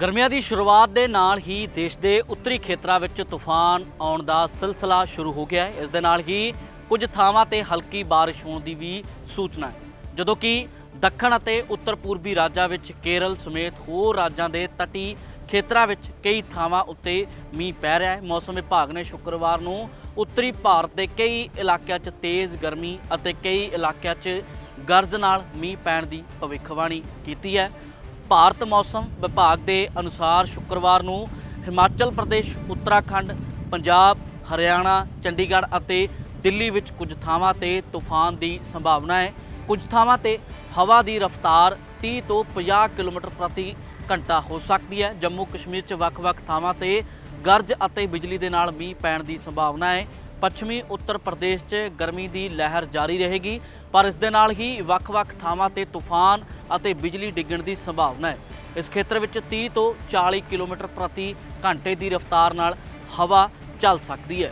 ਗਰਮੀਆਂ ਦੀ ਸ਼ੁਰੂਆਤ ਦੇ ਨਾਲ ਹੀ ਦੇਸ਼ ਦੇ ਉੱਤਰੀ ਖੇਤਰਾਂ ਵਿੱਚ ਤੂਫਾਨ ਆਉਣ ਦਾ ਸਿਲਸਿਲਾ ਸ਼ੁਰੂ ਹੋ ਗਿਆ ਹੈ। ਇਸ ਦੇ ਨਾਲ ਹੀ ਕੁਝ ਥਾਵਾਂ ਤੇ ਹਲਕੀ ਬਾਰਿਸ਼ ਹੋਣ ਦੀ ਵੀ ਸੂਚਨਾ ਹੈ। ਜਦੋਂ ਕਿ ਦੱਖਣ ਅਤੇ ਉੱਤਰ ਪੂਰਬੀ ਰਾਜਾਂ ਵਿੱਚ ਕੇਰਲ ਸਮੇਤ ਹੋਰ ਰਾਜਾਂ ਦੇ ਤਟੀ ਖੇਤਰਾਂ ਵਿੱਚ ਕਈ ਥਾਵਾਂ ਉੱਤੇ ਮੀਂਹ ਪੈ ਰਿਹਾ ਹੈ। ਮੌਸਮ ਵਿਭਾਗ ਨੇ ਸ਼ੁੱਕਰਵਾਰ ਨੂੰ ਉੱਤਰੀ ਭਾਰਤ ਦੇ ਕਈ ਇਲਾਕਿਆਂ 'ਚ ਤੇਜ਼ ਗਰਮੀ ਅਤੇ ਕਈ ਇਲਾਕਿਆਂ 'ਚ ਗਰਜ ਨਾਲ ਮੀਂਹ ਪੈਣ ਦੀ ਭਵਿੱਖਬਾਣੀ ਕੀਤੀ ਹੈ। ਭਾਰਤ ਮੌਸਮ ਵਿਭਾਗ ਦੇ ਅਨੁਸਾਰ ਸ਼ੁੱਕਰਵਾਰ ਨੂੰ ਹਿਮਾਚਲ ਪ੍ਰਦੇਸ਼, ਉੱਤਰਾਖੰਡ, ਪੰਜਾਬ, ਹਰਿਆਣਾ, ਚੰਡੀਗੜ੍ਹ ਅਤੇ ਦਿੱਲੀ ਵਿੱਚ ਕੁਝ ਥਾਵਾਂ ਤੇ ਤੂਫਾਨ ਦੀ ਸੰਭਾਵਨਾ ਹੈ। ਕੁਝ ਥਾਵਾਂ ਤੇ ਹਵਾ ਦੀ ਰਫ਼ਤਾਰ 30 ਤੋਂ 50 ਕਿਲੋਮੀਟਰ ਪ੍ਰਤੀ ਘੰਟਾ ਹੋ ਸਕਦੀ ਹੈ। ਜੰਮੂ ਕਸ਼ਮੀਰ 'ਚ ਵੱਖ-ਵੱਖ ਥਾਵਾਂ ਤੇ ਗਰਜ ਅਤੇ ਬਿਜਲੀ ਦੇ ਨਾਲ ਮੀਂਹ ਪੈਣ ਦੀ ਸੰਭਾਵਨਾ ਹੈ। ਪੱਛਮੀ ਉੱਤਰ ਪ੍ਰਦੇਸ਼ 'ਚ ਗਰਮੀ ਦੀ ਲਹਿਰ ਜਾਰੀ ਰਹੇਗੀ, ਪਰ ਇਸ ਦੇ ਨਾਲ ਹੀ ਵੱਖ-ਵੱਖ ਥਾਵਾਂ ਤੇ ਤੂਫਾਨ ਅਤੇ ਬਿਜਲੀ ਡਿੱਗਣ ਦੀ ਸੰਭਾਵਨਾ ਹੈ। ਇਸ ਖੇਤਰ ਵਿੱਚ 30 ਤੋਂ 40 ਕਿਲੋਮੀਟਰ ਪ੍ਰਤੀ ਘੰਟੇ ਦੀ ਰਫ਼ਤਾਰ ਨਾਲ ਹਵਾ ਚੱਲ ਸਕਦੀ ਹੈ।